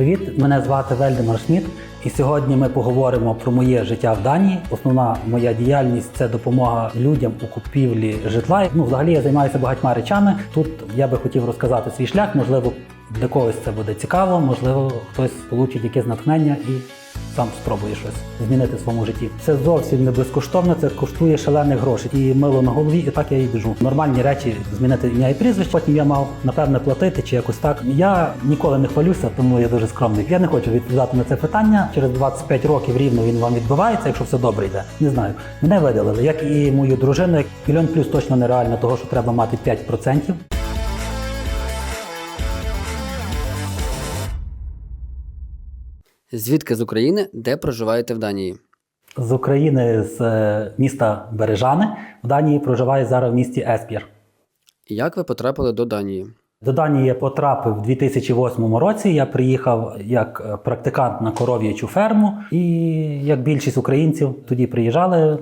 Привіт, мене звати Вельдемар Шміт, і сьогодні ми поговоримо про моє життя в Данії. Основна моя діяльність це допомога людям у купівлі житла. Ну, взагалі я займаюся багатьма речами. Тут я би хотів розказати свій шлях. Можливо, для когось це буде цікаво, можливо, хтось получить якесь натхнення і сам спробує щось змінити в своєму житті. Це зовсім не безкоштовно, це коштує шалених грошей. І мило на голові, і так я і біжу. Нормальні речі змінити ім'я і прізвище. Потім я мав напевне платити чи якось так. Я ніколи не хвалюся, тому я дуже скромний. Я не хочу відповідати на це питання. Через 25 років рівно він вам відбувається, якщо все добре йде. Не знаю. Мене видалили, як і мою дружину. Мільйон плюс точно нереально, того що треба мати 5%. Звідки з України, де проживаєте в Данії? З України з е, міста Бережани в Данії проживає зараз в місті Еспір. Як ви потрапили до Данії? До Данії я потрапив у 2008 році. Я приїхав як е, практикант на коров'ячу ферму, і як більшість українців тоді приїжджали,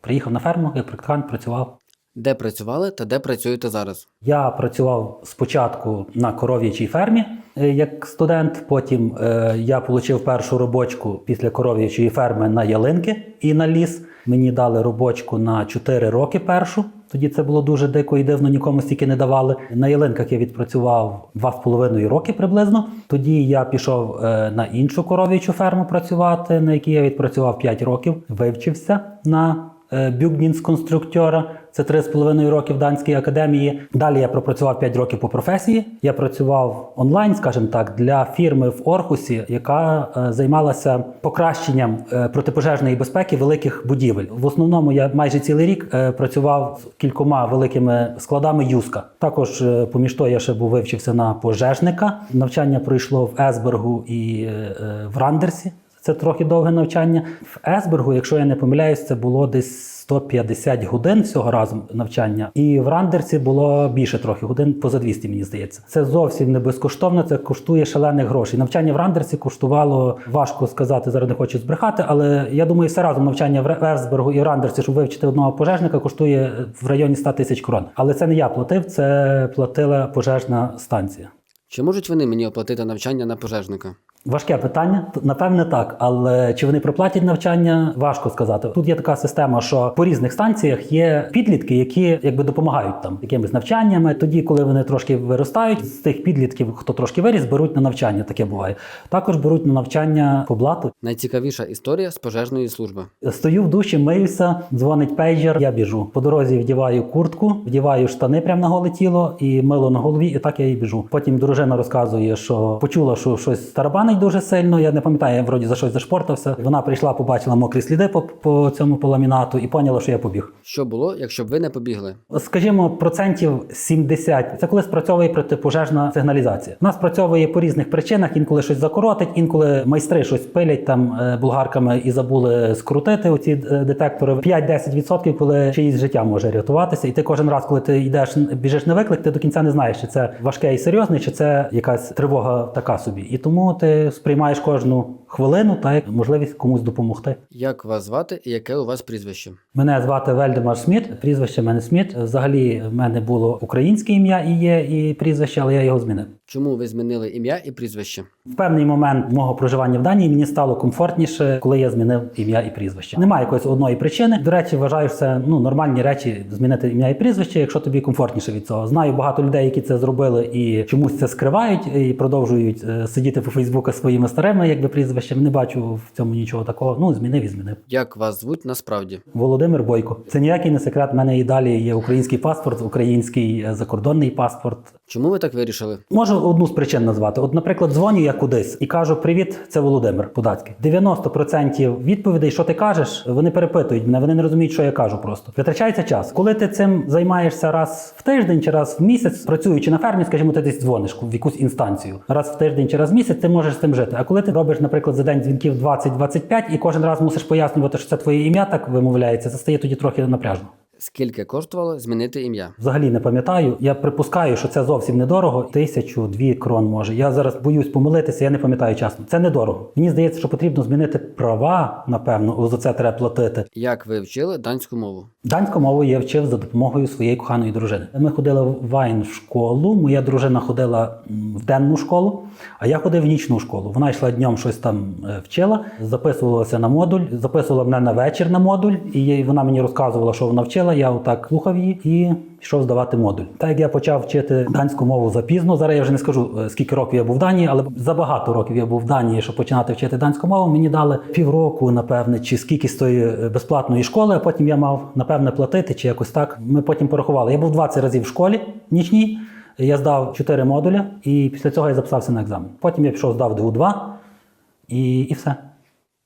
приїхав на ферму, як практикант працював. Де працювали та де працюєте зараз? Я працював спочатку на коров'ячій фермі е, як студент. Потім е, я отримав першу робочку після коров'ячої ферми на ялинки і на ліс. Мені дали робочку на 4 роки першу. Тоді це було дуже дико і дивно, нікому стільки не давали. На ялинках я відпрацював 2,5 роки приблизно. Тоді я пішов е, на іншу коров'ячу ферму працювати, на якій я відпрацював 5 років, вивчився на е, бюкнінс-конструктора. Це 3,5 роки в Данській академії. Далі я пропрацював 5 років по професії. Я працював онлайн, скажімо так, для фірми в Орхусі, яка е, займалася покращенням е, протипожежної безпеки великих будівель. В основному я майже цілий рік працював з кількома великими складами Юска. Також поміж того я ще був вивчився на пожежника. Навчання пройшло в Есбергу і в Рандерсі. Це трохи довге навчання. В Есбергу, якщо я не помиляюсь, це було десь 150 годин всього разом навчання. І в Рандерсі було більше трохи годин, поза 200, мені здається. Це зовсім не безкоштовно, це коштує шалених грошей. Навчання в Рандерсі коштувало, важко сказати, зараз не хочу збрехати, але я думаю, все разом навчання в Есбергу і в Рандерсі, щоб вивчити одного пожежника, коштує в районі 100 тисяч крон. Але це не я платив, це платила пожежна станція. Чи можуть вони мені оплатити навчання на пожежника? Важке питання, напевне, так. Але чи вони проплатять навчання, важко сказати. Тут є така система, що по різних станціях є підлітки, які якби допомагають там якимись навчаннями. Тоді, коли вони трошки виростають, з тих підлітків, хто трошки виріс, беруть на навчання. Таке буває. Також беруть на навчання по блату. Найцікавіша історія з пожежної служби. Стою в душі, миюся, дзвонить пейджер. Я біжу. По дорозі вдіваю куртку, вдіваю штани прямо на голе тіло і мило на голові, і так я і біжу. Потім дружина розказує, що почула, що щось тарабанить дуже сильно. Я не пам'ятаю, я вроді за щось зашпортався. Вона прийшла, побачила мокрі сліди по, по цьому по ламінату і поняла, що я побіг. Що було, якщо б ви не побігли? Скажімо, процентів 70 – це коли спрацьовує протипожежна сигналізація. Вона спрацьовує по різних причинах. Інколи щось закоротить, інколи майстри щось пилять там е, булгарками і забули скрутити оці е, детектори. 5-10% коли чиїсь життя може рятуватися. І ти кожен раз, коли ти йдеш, біжиш на виклик, ти до кінця не знаєш, чи це важке і серйозне, чи це якась тривога така собі. І тому ти сприймаєш кожну хвилину та як можливість комусь допомогти. Як вас звати і яке у вас прізвище? Мене звати Вельдемар Сміт, прізвище в мене Сміт. Взагалі в мене було українське ім'я і є, і прізвище, але я його змінив. Чому ви змінили ім'я і прізвище? В певний момент мого проживання в Данії мені стало комфортніше, коли я змінив ім'я і прізвище. Немає якоїсь одної причини. До речі, вважаю, що це ну нормальні речі змінити ім'я і прізвище, якщо тобі комфортніше від цього. Знаю багато людей, які це зробили і чомусь це скривають і продовжують е, сидіти по Фейсбуку своїми старими, якби прізвищами. Не бачу в цьому нічого такого. Ну змінив і змінив. Як вас звуть насправді? Володимир Бойко. Це ніякий не секрет. У мене і далі є український паспорт, український е, закордонний паспорт. Чому ви так вирішили? Можу одну з причин назвати. От, наприклад, дзвоню я кудись і кажу: Привіт, це Володимир Подацький. 90% відповідей, що ти кажеш, вони перепитують мене, вони не розуміють, що я кажу. Просто витрачається час. Коли ти цим займаєшся раз в тиждень чи раз в місяць, працюючи на фермі, скажімо, ти десь дзвониш в якусь інстанцію. Раз в тиждень чи раз в місяць ти можеш з цим жити. А коли ти робиш, наприклад, за день дзвінків 20-25 і кожен раз мусиш пояснювати, що це твоє ім'я так вимовляється, це стає тоді трохи напряжно. Скільки коштувало змінити ім'я? Взагалі не пам'ятаю. Я припускаю, що це зовсім недорого. Тисячу, дві крон може. Я зараз боюсь помилитися, я не пам'ятаю чесно. Це недорого. Мені здається, що потрібно змінити права, напевно, за це треба платити. Як ви вчили данську мову? Данську мову я вчив за допомогою своєї коханої дружини. Ми ходили в вайн в школу. Моя дружина ходила в денну школу, а я ходив в нічну школу. Вона йшла днем щось там е, вчила, записувалася на модуль, записувала мене на вечір на модуль, і вона мені розказувала, що вона вчила. Я отак слухав її і пішов здавати модуль. Так як я почав вчити данську мову запізно. Зараз я вже не скажу е, скільки років я був в Данії, але за багато років я був в Данії, щоб починати вчити данську мову. Мені дали півроку, напевне, чи скільки з тої е, безплатної школи. А потім я мав напевне платити, чи якось так. Ми потім порахували. Я був 20 разів в школі нічній. Я здав 4 модуля, і після цього я записався на екзамен. Потім я пішов, здав ДУ-2 і, і все.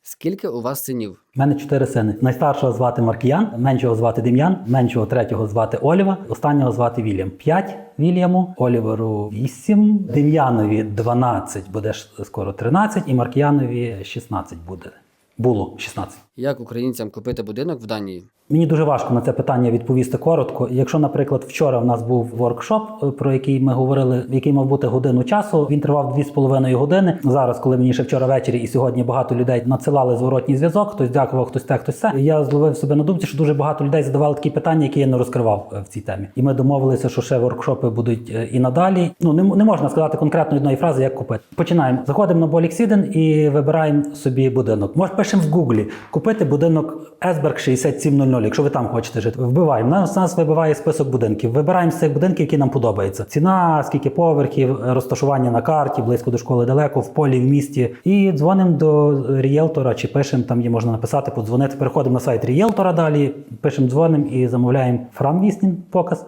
Скільки у вас синів? У мене чотири сини. Найстаршого звати Маркіян, меншого звати Дем'ян, меншого третього звати Оліва, останнього звати Вільям. П'ять Вільяму, Оліверу вісім, Дем'янові 12, буде скоро 13, і Маркіянові 16 буде. Було 16. Як українцям купити будинок в Данії? Мені дуже важко на це питання відповісти коротко. Якщо, наприклад, вчора в нас був воркшоп, е, про який ми говорили, який мав бути годину часу, він тривав 2,5 години. Зараз, коли мені ще вчора ввечері і сьогодні багато людей надсилали зворотній зв'язок, хтось дякував, хтось те, хтось це. Я зловив себе на думці, що дуже багато людей задавали такі питання, які я не розкривав е, в цій темі. І ми домовилися, що ще воркшопи будуть е, і надалі. Ну не, не можна сказати конкретно одної фрази, як купити. Починаємо. Заходимо на Боліксіден і вибираємо собі будинок. Може, пишемо в Гуглі купити будинок Есберг 6700, якщо ви там хочете жити. Вбиваємо. Нас, нас вибиває список будинків. Вибираємо з цих будинків, які нам подобаються. Ціна, скільки поверхів, розташування на карті, близько до школи, далеко, в полі, в місті. І дзвонимо до рієлтора чи пишемо, там є можна написати, подзвонити. Переходимо на сайт рієлтора далі, пишемо, дзвонимо і замовляємо фрамвіснін показ.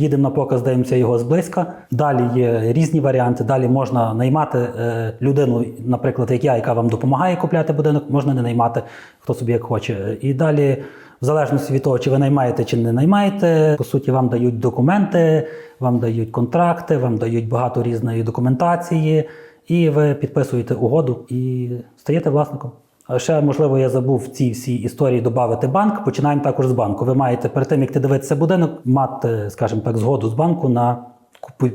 Їдемо на показ, дивимося його зблизька. Далі є різні варіанти. Далі можна наймати е, людину, наприклад, як я, яка вам допомагає купляти будинок, можна не наймати, хто собі як хоче. І далі, в залежності від того, чи ви наймаєте, чи не наймаєте, по суті, вам дають документи, вам дають контракти, вам дають багато різної документації, і ви підписуєте угоду і стаєте власником. Ще можливо, я забув в цій всій історії додати банк. Починаємо також з банку. Ви маєте перед тим, як ти дивитися будинок, мати, скажімо так, згоду з банку на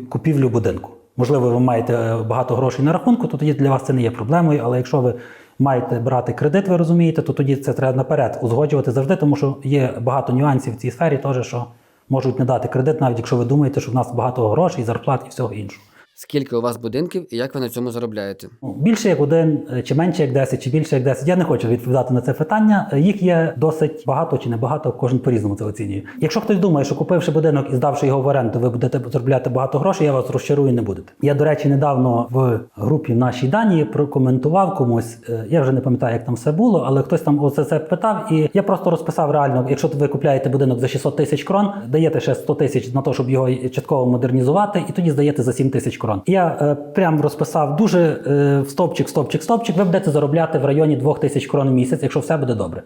купівлю будинку. Можливо, ви маєте е, багато грошей на рахунку, то тоді для вас це не є проблемою. Але якщо ви маєте брати кредит, ви розумієте, то тоді це треба наперед узгоджувати завжди, тому що є багато нюансів в цій сфері, теж що можуть не дати кредит, навіть якщо ви думаєте, що в нас багато грошей, зарплат і всього іншого. Скільки у вас будинків і як ви на цьому заробляєте? Ну, Більше як один, е, чи менше як 10, чи більше як 10. Я не хочу відповідати на це питання. Е, Їх є досить багато чи небагато, кожен по-різному це оцінює. Якщо хтось думає, що купивши будинок і здавши його в оренду, ви будете заробляти багато грошей, я вас розчарую, не будете. Я, до речі, недавно в групі в нашій Данії прокоментував комусь. е, Я вже не пам'ятаю, як там все було, але хтось там оце це питав, і я просто розписав реально, якщо ви купляєте будинок за 600 тисяч крон, даєте ще 100 тисяч на те, щоб його частково модернізувати, і тоді здаєте за 7 тисяч крон. Я е, прям розписав дуже е, стопчик, стопчик, стопчик. Ви будете заробляти в районі 2 тисяч крон в місяць, якщо все буде добре.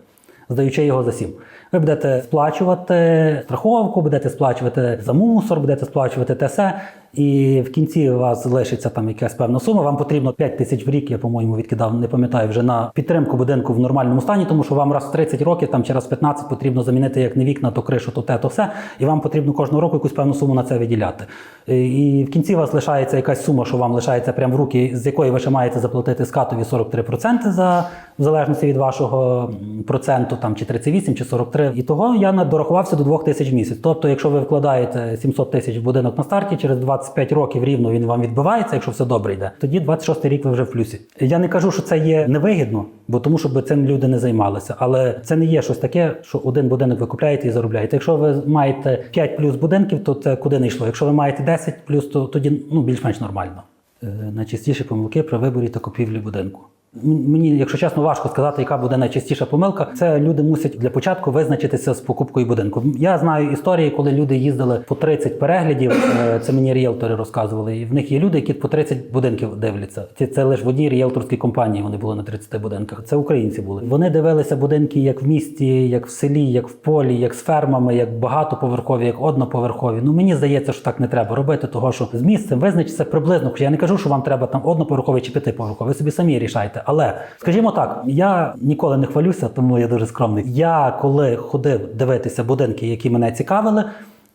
Здаючи його за сім. Ви будете сплачувати страховку, будете сплачувати за мусор, будете сплачувати ТСЕ, і в кінці у вас залишиться там якась певна сума. Вам потрібно 5 тисяч в рік, я по-моєму відкидав, не пам'ятаю вже на підтримку будинку в нормальному стані, тому що вам раз в 30 років там чи раз 15 потрібно замінити як не вікна, то кришу, то те, то все. І вам потрібно кожного року якусь певну суму на це виділяти. Е, І в кінці у вас лишається якась сума, що вам лишається прямо в руки, з якої ви ще маєте заплатити скатові 43% за в залежності від вашого проценту, там чи 38, чи 43. І того я дорахувався до 2 тисяч в місяць. Тобто, якщо ви вкладаєте 700 тисяч в будинок на старті, через 25 років рівно він вам відбивається, якщо все добре йде, тоді 26 рік ви вже в плюсі. Я не кажу, що це є невигідно, бо тому, щоб цим люди не займалися. Але це не є щось таке, що один будинок ви купляєте і заробляєте. Якщо ви маєте 5 плюс будинків, то це куди не йшло. Якщо ви маєте 10 плюс, то тоді ну, більш-менш нормально. Е, Найчастіші помилки при виборі та купівлі будинку. Мені, якщо чесно, важко сказати, яка буде найчастіша помилка. Це люди мусять для початку визначитися з покупкою будинку. Я знаю історії, коли люди їздили по 30 переглядів. е, Це мені ріелтори розказували. І в них є люди, які по 30 будинків дивляться. Це, це лише в одній ріелторській компанії. Вони були на 30 будинках. Це українці були. Вони дивилися будинки як в місті, як в селі, як в полі, як з фермами, як багатоповерхові, як одноповерхові. Ну мені здається, що так не треба робити, того що з місцем визначиться приблизно. Я не кажу, що вам треба там одноповерховий чи п'ятиповерховий. Ви собі самі рішайте. Проекти. Але скажімо так, я ніколи не хвалюся, тому я дуже скромний. Я коли ходив дивитися будинки, які мене цікавили.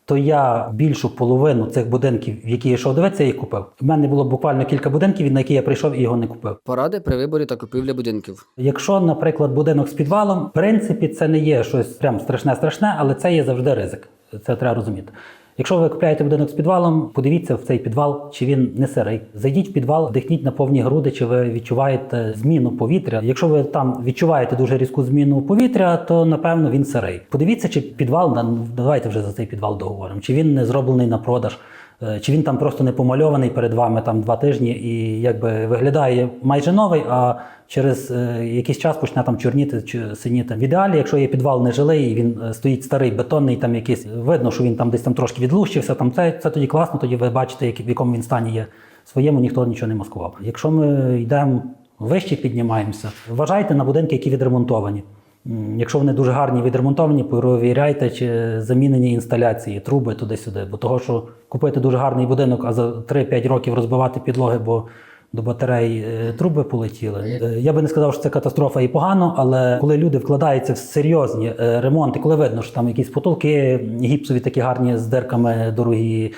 То я більшу половину цих будинків, в які я йшов дивитися, я їх купив. У мене було буквально кілька будинків, на які я прийшов і його не купив. Поради при виборі та купівлі будинків. Якщо, наприклад, будинок з підвалом, в принципі, це не є щось прям страшне, страшне, але це є завжди ризик. Це треба розуміти. Якщо ви купляєте будинок з підвалом, подивіться в цей підвал, чи він не сирий. Зайдіть в підвал, вдихніть на повні груди, чи ви відчуваєте зміну повітря. Якщо ви там відчуваєте дуже різку зміну повітря, то напевно він сирий. Подивіться, чи підвал, да, давайте вже за цей підвал договоримо, чи він не зроблений на продаж. Е, Чи він там просто не помальований перед вами там два тижні і якби виглядає майже новий, а через е, якийсь час почне там чорніти чи синіти. В ідеалі, якщо є підвал нежилий, він е, стоїть старий, бетонний, там якийсь видно, що він там десь там трошки відлущився. Там це, це тоді класно, тоді ви бачите, як- в якому він стані є. Своєму ніхто нічого не маскував. Якщо ми йдемо вище, піднімаємося, вважайте на будинки, які відремонтовані. Якщо вони дуже гарні відремонтовані, перевіряйте, чи замінені інсталяції, труби туди-сюди. Бо того, що купити дуже гарний будинок, а за 3-5 років розбивати підлоги, бо до батарей е, труби полетіли. Е, Я би не сказав, що це катастрофа і погано, але коли люди вкладаються в серйозні е, ремонти, коли видно, що там якісь потолки гіпсові такі гарні з дирками дорогі,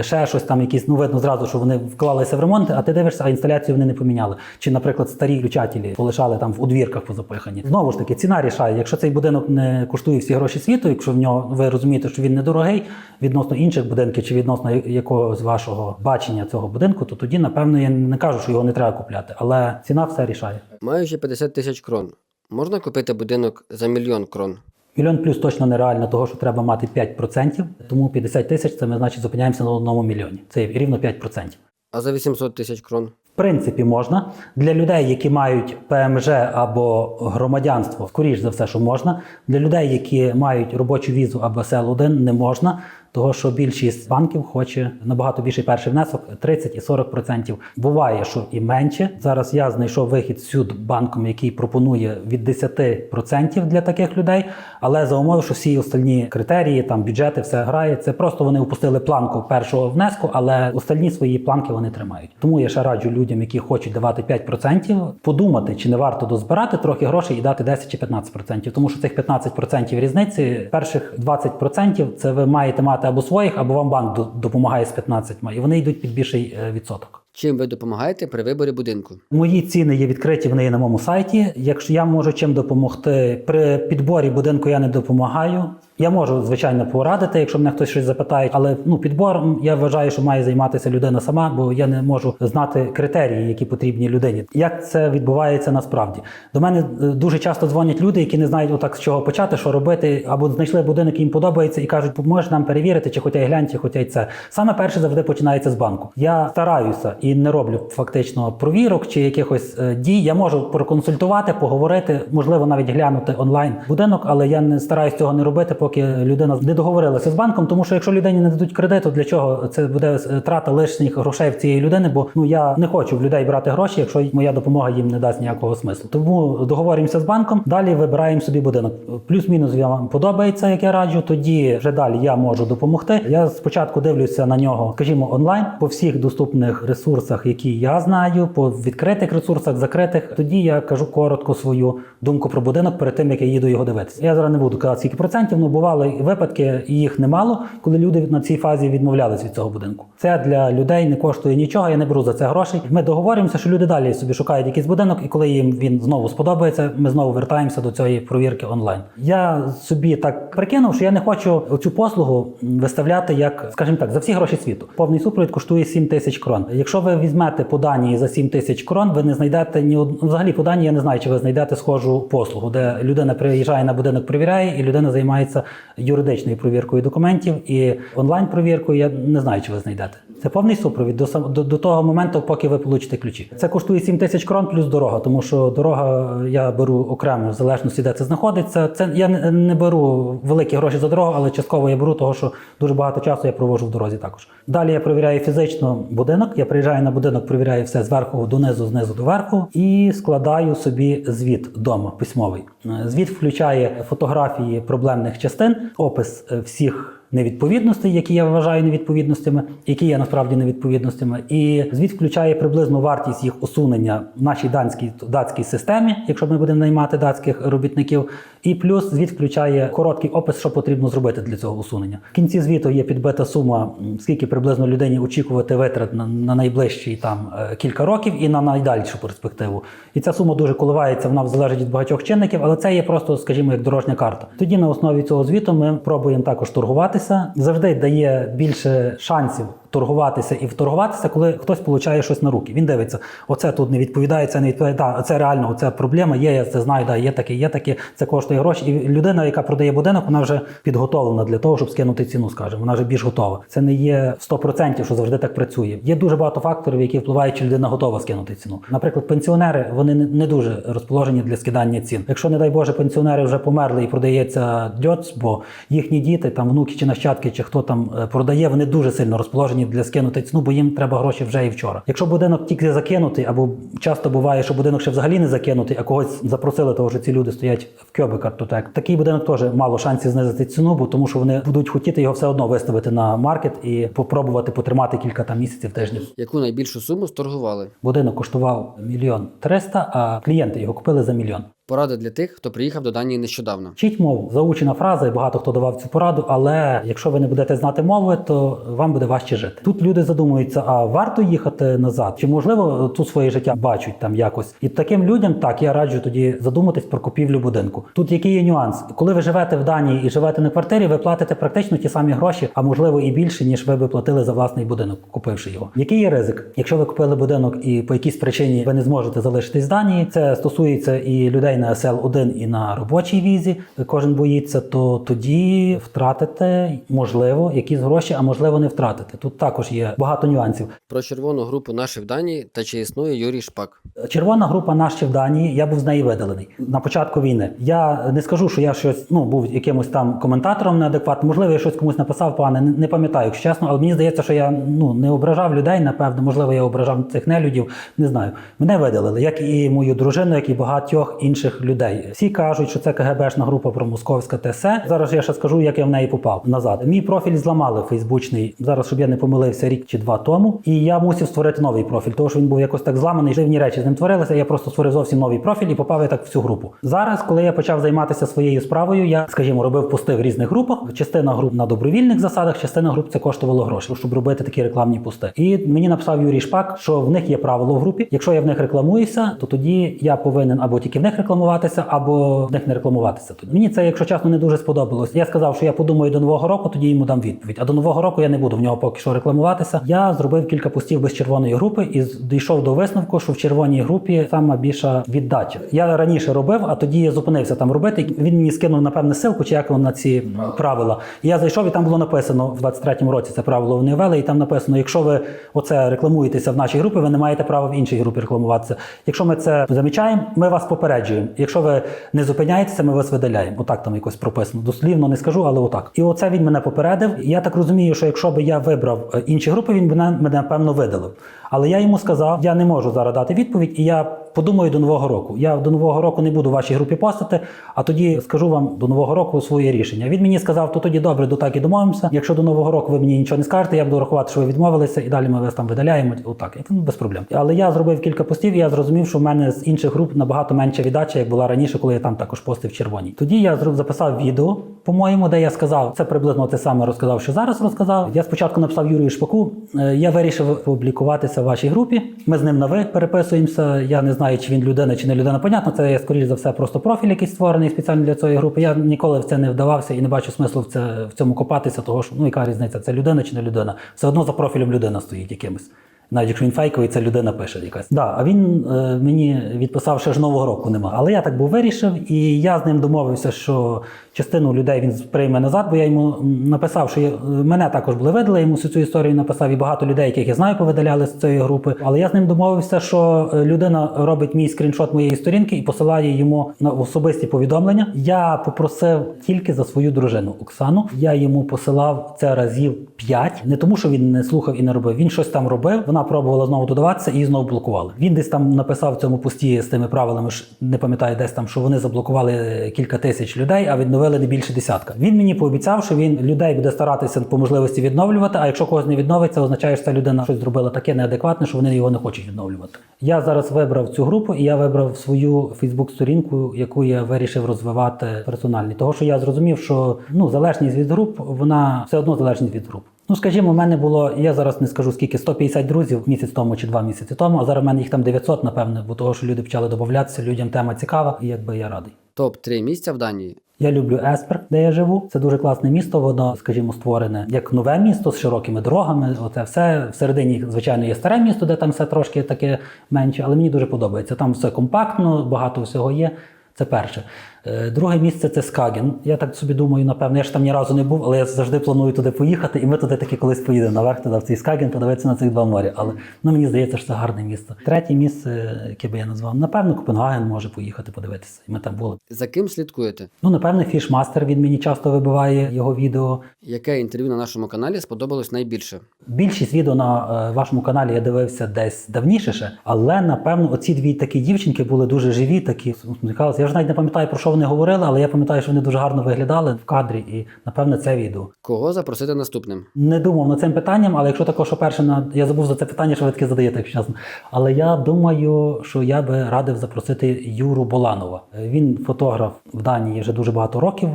ще щось там, якісь, ну видно зразу, що вони вклалися в ремонти, а ти дивишся, а інсталяцію вони не поміняли. Чи, наприклад, старі включателі полишали там в удвірках позапихані. Знову ж таки, ціна рішає. Якщо цей будинок не коштує всі гроші світу, якщо в нього ви розумієте, що він недорогий відносно інших будинків чи відносно якогось вашого бачення цього будинку, то тоді, напевно, я не кажу, що його не треба купляти, але ціна все рішає. Маючи 50 тисяч крон, можна купити будинок за мільйон крон. Мільйон плюс точно нереально, того що треба мати 5%, тому 50 тисяч це ми значить зупиняємося на одному мільйоні. Це рівно 5%. А за 800 тисяч крон. В принципі, можна для людей, які мають ПМЖ або громадянство, скоріш за все, що можна. Для людей, які мають робочу візу або СЛ1, не можна, того що більшість банків хоче набагато більший перший внесок 30 і 40%. Буває, що і менше. Зараз я знайшов вихід з банком, який пропонує від 10% для таких людей, але за умови, що всі остальні критерії, там бюджети, все грає. Це просто вони опустили планку першого внеску, але остальні свої планки вони тримають. Тому я ще раджу людям, які хочуть давати 5%, подумати, чи не варто дозбирати трохи грошей і дати 10 чи 15%. Тому що цих 15% різниці, перших 20% це ви маєте мати або своїх, або вам банк до- допомагає з 15%, і вони йдуть під більший е, відсоток. Чим ви допомагаєте при виборі будинку? Мої ціни є відкриті, вони є на моєму сайті. Якщо я можу чим допомогти при підборі будинку, я не допомагаю. Я можу звичайно порадити, якщо мене хтось щось запитає, але ну підбором я вважаю, що має займатися людина сама, бо я не можу знати критерії, які потрібні людині. Як це відбувається насправді? До мене е, дуже часто дзвонять люди, які не знають отак з чого почати, що робити, або знайшли будинок, їм подобається, і кажуть, поможеш нам перевірити, чи хоча й глянь, чи хоча й це. Саме перше завжди починається з банку. Я стараюся і не роблю фактично провірок чи якихось е, дій. Я можу проконсультувати, поговорити, можливо, навіть глянути онлайн будинок, але я не стараюсь цього не робити, поки людина не договорилася з банком. Тому що якщо людині не дадуть кредиту, для чого це буде е, трата лишніх грошей в цієї людини? Бо ну я не хочу в людей брати гроші, якщо моя допомога їм не дасть ніякого смислу. Тому договоримося з банком. Далі вибираємо собі будинок. Плюс-мінус вам подобається, як я раджу. Тоді вже далі я можу допомогти. Я спочатку дивлюся на нього, скажімо, онлайн по всіх доступних ресурсах, які я знаю, по відкритих ресурсах, закритих. Тоді я кажу коротко свою думку про будинок перед тим, як я їду його дивитися. Я зараз не буду казати скільки процентів, але бували випадки, і їх немало, коли люди на цій фазі відмовлялись від цього будинку. Це для людей не коштує нічого. Я не беру за це грошей. Ми договоримося, що люди далі собі шукають якийсь будинок, і коли їм він знову сподобається, ми знову вертаємося до цієї провірки онлайн. Я собі так прикинув, що я не хочу цю послугу виставляти як, скажімо так, за всі гроші світу. Повний супровід коштує 7 тисяч крон. Якщо ви візьмете по Данії за 7 тисяч крон, ви не знайдете ні од... ну, взагалі по Данії я не знаю, чи ви знайдете схожу послугу, де людина приїжджає на будинок, перевіряє, і людина займається юридичною провіркою документів і онлайн провіркою. Я не знаю, чи ви знайдете. Це повний супровід до, до, до того моменту, поки ви получите ключі. Це коштує 7 тисяч крон плюс дорога, тому що дорога я беру окремо в залежності, де це знаходиться. Це я не, беру великі гроші за дорогу, але частково я беру, того що дуже багато часу я проводжу в дорозі також. Далі я перевіряю фізично будинок. Я приїжджаю на будинок, перевіряю все зверху донизу, знизу до верху і складаю собі звіт вдома письмовий. Е, Звіт включає фотографії проблемних частин, опис е, всіх невідповідностей, які я вважаю невідповідностями, які є насправді невідповідностями. І звіт включає приблизну вартість їх усунення в нашій данській датській системі, якщо ми будемо наймати датських робітників. І плюс звіт включає короткий опис, що потрібно зробити для цього усунення. В кінці звіту є підбита сума, скільки приблизно людині очікувати витрат на, на найближчі там е, кілька років і на найдальшу перспективу. І ця сума дуже коливається, вона залежить від багатьох чинників, але це є просто, скажімо, як дорожня карта. Тоді на основі цього звіту ми пробуємо також торгуватися. Завжди дає більше шансів торгуватися і вторгуватися, коли хтось получає щось на руки. Він дивиться, оце тут не відповідає, це не відповідає. Да, це реально, це проблема є. Я це знаю. Да, є таке, є таке. Це коштує гроші. І людина, яка продає будинок, вона вже підготовлена для того, щоб скинути ціну. скажімо. вона вже більш готова. Це не є 100%, що завжди так працює. Є дуже багато факторів, які впливають, чи людина готова скинути ціну. Наприклад, пенсіонери вони не- дуже розположені для скидання цін. Якщо, не дай Боже, пенсіонери вже померли і продається дьоц, бо їхні діти, там внуки чи нащадки, чи хто там е, продає, вони дуже сильно розположені для скинути ціну, бо їм треба гроші вже і вчора. Якщо будинок тільки закинутий, або часто буває, що будинок ще взагалі не закинутий, а когось запросили, тому що ці люди стоять в кьоби картотек. Такий будинок теж мало шансів знизити ціну, бо тому що вони будуть хотіти його все одно виставити на маркет і попробувати потримати кілька там місяців тижнів. Яку найбільшу суму сторгували? Будинок коштував мільйон триста, а клієнти його купили за мільйон. Порада для тих, хто приїхав до Данії нещодавно. Вчіть мову, заучена фраза, і багато хто давав цю пораду, але якщо ви не будете знати мови, то вам буде важче жити. Тут люди задумуються, а варто їхати назад? Чи можливо тут своє життя бачать там якось? І таким людям так я раджу тоді задуматись про купівлю будинку. Тут який є нюанс? Коли ви живете в Данії і живете на квартирі, ви платите практично ті самі гроші, а можливо і більше, ніж ви би платили за власний будинок, купивши його. Який є ризик? Якщо ви купили будинок і по якійсь причині ви не зможете залишитись в Данії, це стосується і людей на СЛ-1 і на робочій візі. Кожен боїться, то тоді втратите можливо якісь гроші, а можливо не втратите. Тут також є багато нюансів. Про червону групу наші в Данії та чи існує Юрій Шпак. Червона група наш ще в Данії, я був з неї видалений на початку війни. Я не скажу, що я щось ну був якимось там коментатором неадекватним. Можливо, я щось комусь написав погане, не, не пам'ятаю, якщо чесно, але мені здається, що я ну не ображав людей. Напевно, можливо, я ображав цих нелюдів. Не знаю. Мене видалили, як і мою дружину, як і багатьох інших людей. Всі кажуть, що це КГБшна група промосковська ТСЕ. Зараз я ще скажу, як я в неї попав назад. Мій профіль зламали фейсбучний зараз, щоб я не помилився рік чи два тому. І я мусив створити новий профіль, тому що він був якось так зламаний. Дивні речі з ним творилися. Я просто створив зовсім новий профіль і попав я так в цю групу. Зараз, коли я почав займатися своєю справою, я, скажімо, робив пости в різних групах. Частина груп на добровільних засадах, частина груп це коштувало гроші, щоб робити такі рекламні пости. І мені написав Юрій Шпак, що в них є правило в групі. Якщо я в них рекламуюся, то тоді я повинен або тільки в них рекламуватися, або в них не рекламуватися. Тоді мені це, якщо чесно, не дуже сподобалось. Я сказав, що я подумаю до нового року, тоді йому дам відповідь. А до нового року я не буду в нього поки що рекламуватися. Я зробив кілька постів без червоної групи і дійшов до висновку, що в червоній групі сама більша віддача. Я раніше робив, а тоді я зупинився там робити. Він мені скинув напевне ссылку, чи як воно на ці правила. І я зайшов, і там було написано в 23-му році. Це правило вони ввели, і там написано: якщо ви оце рекламуєтеся в нашій групі, ви не маєте права в іншій групі рекламуватися. Якщо ми це замічаємо, ми вас попереджуємо. Якщо ви не зупиняєтеся, ми вас видаляємо. Отак там якось прописано. Дослівно не скажу, але отак. І оце він мене попередив. Я так розумію, що якщо би я вибрав е, інші групи, він мене, мене напевно видалив. Але я йому сказав, я не можу зараз дати відповідь, і я подумаю до нового року. Я до нового року не буду в вашій групі постати, а тоді скажу вам до нового року своє рішення. Він мені сказав, то тоді добре, до так і домовимося. Якщо до нового року ви мені нічого не скажете, я буду рахувати, що ви відмовилися, і далі ми вас там видаляємо. Отак, і ну, без проблем. Але я зробив кілька постів, і я зрозумів, що в мене з інших груп набагато менша віддача, як була раніше, коли я там також постив червоній. Тоді я записав відео, по-моєму, де я сказав, це приблизно те саме розказав, що зараз розказав. Я спочатку написав Юрію Шпаку. е, Я вирішив публікуватися в вашій групі. Ми з ним на ви переписуємося. Я не знаю, чи він людина, чи не людина. Понятно, це скоріш за все просто профіль, який створений спеціально для цієї групи. Я ніколи в це не вдавався і не бачу смислу в це в цьому копатися, того що ну яка різниця, це людина чи не людина. Все одно за профілем людина стоїть якимось. Навіть якщо він фейковий, це людина пише якась. Да, а він е, мені відписав, ще ж нового року нема. Але я так був вирішив, і я з ним домовився, що частину людей він прийме назад, бо я йому написав, що я, е, мене також були видали, йому всю цю історію написав, і багато людей, яких я знаю, повидаляли з цієї групи. Але я з ним домовився, що е, людина робить мій скріншот моєї сторінки і посилає йому на особисті повідомлення. Я попросив тільки за свою дружину Оксану. Я йому посилав це разів п'ять. Не тому, що він не слухав і не робив. Він щось там робив. Вона вона пробувала знову додаватися і знову блокували. Він десь там написав цьому пості з тими правилами, не пам'ятаю, десь там, що вони заблокували кілька тисяч людей, а відновили не більше десятка. Він мені пообіцяв, що він людей буде старатися по можливості відновлювати. А якщо когось не відновить, це означає, що ця людина щось зробила таке неадекватне, що вони його не хочуть відновлювати. Я зараз вибрав цю групу і я вибрав свою Фейсбук-сторінку, яку я вирішив розвивати персональні. Того, що я зрозумів, що ну залежність від груп, вона все одно залежність від груп. Ну, скажімо, у мене було, я зараз не скажу скільки, 150 друзів місяць тому чи два місяці тому, а зараз в мене їх там 900, напевне, бо того, що люди почали додатися, людям тема цікава, і якби я радий. Топ-3 місця в Данії. Я люблю Еспер, де я живу. Це дуже класне місто. Воно, скажімо, створене як нове місто з широкими дорогами. Оце все всередині, звичайно, є старе місто, де там все трошки таке менше, але мені дуже подобається. Там все компактно, багато всього є. Це перше. Е, Друге місце це Скаген. Я так собі думаю, напевно, я ж там ні разу не був, але я завжди планую туди поїхати, і ми туди таки колись поїдемо наверх туди в цей Скаген, подивитися на цих два моря. Але ну мені здається, що це гарне місто. Третє місце, яке би я назвав, напевно, Копенгаген може поїхати подивитися. І ми там були. За ким слідкуєте? Ну, напевно, фішмастер він мені часто вибиває його відео. Яке інтерв'ю на нашому каналі сподобалось найбільше? Більшість відео на е, вашому каналі я дивився десь давніше ще, але напевно оці дві такі дівчинки були дуже живі, такі усміхалися. Я ж навіть не пам'ятаю про що вони говорили, але я пам'ятаю, що вони дуже гарно виглядали в кадрі, і напевно це відео. Кого запросити наступним? Не думав над цим питанням, але якщо також, що перше на я забув за це питання, що ви таке задаєте, якщо чесно. Але я думаю, що я би радив запросити Юру Боланова. Він фотограф в Данії вже дуже багато років.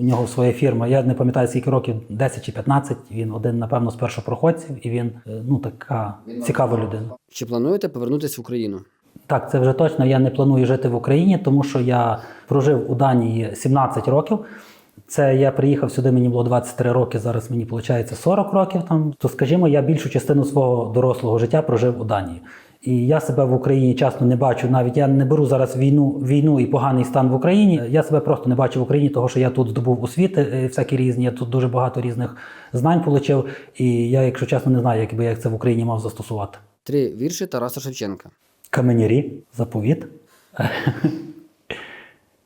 У нього своя фірма. Я не пам'ятаю скільки років, 10 чи 15. Він один, напевно, з першопроходців, і він е, ну така цікава людина. Чи плануєте повернутися в Україну? Так, це вже точно. Я не планую жити в Україні, тому що я прожив у Данії 17 років. Це я приїхав сюди, мені було 23 роки, зараз мені виходить 40 років там. То скажімо, я більшу частину свого дорослого життя прожив у Данії. І я себе в Україні часто не бачу. Навіть я не беру зараз війну, війну і поганий стан в Україні. Я себе просто не бачу в Україні, тому що я тут здобув освіти е, всякі різні. Я тут дуже багато різних знань отримав. І я, якщо чесно, не знаю, як би я це в Україні мав застосувати. Три вірші Тараса Шевченка. Каменярі, заповіт.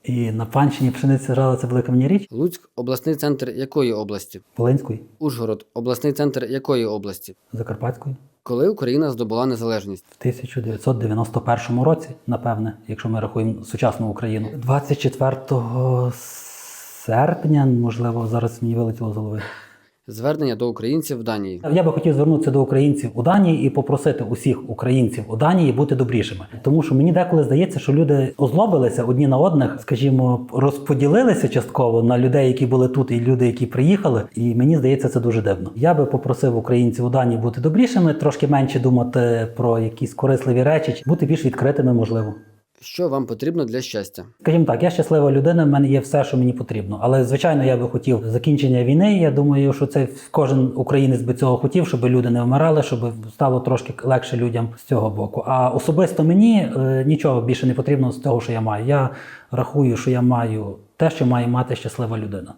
І на панщині пшениця жала це були каменярі Луцьк обласний центр якої області? Волинської, Ужгород обласний центр якої області? Закарпатської. Коли Україна здобула незалежність? В 1991 році, напевне, якщо ми рахуємо сучасну Україну. 24 серпня, можливо, зараз мені вилетіло з голови. Звернення до українців в Данії. Я би хотів звернутися до українців у Данії і попросити усіх українців у Данії бути добрішими, тому що мені деколи здається, що люди озлобилися одні на одних, скажімо, розподілилися частково на людей, які були тут, і люди, які приїхали. І мені здається, це дуже дивно. Я би попросив українців у Данії бути добрішими, трошки менше думати про якісь корисливі речі, бути більш відкритими, можливо. Що вам потрібно для щастя? Скажімо так, я щаслива людина, в мене є все, що мені потрібно. Але звичайно, я би хотів закінчення війни. Я думаю, що це кожен українець би цього хотів, щоб люди не вмирали, щоб стало трошки легше людям з цього боку. А особисто мені е, нічого більше не потрібно з того, що я маю. Я рахую, що я маю те, що має мати щаслива людина.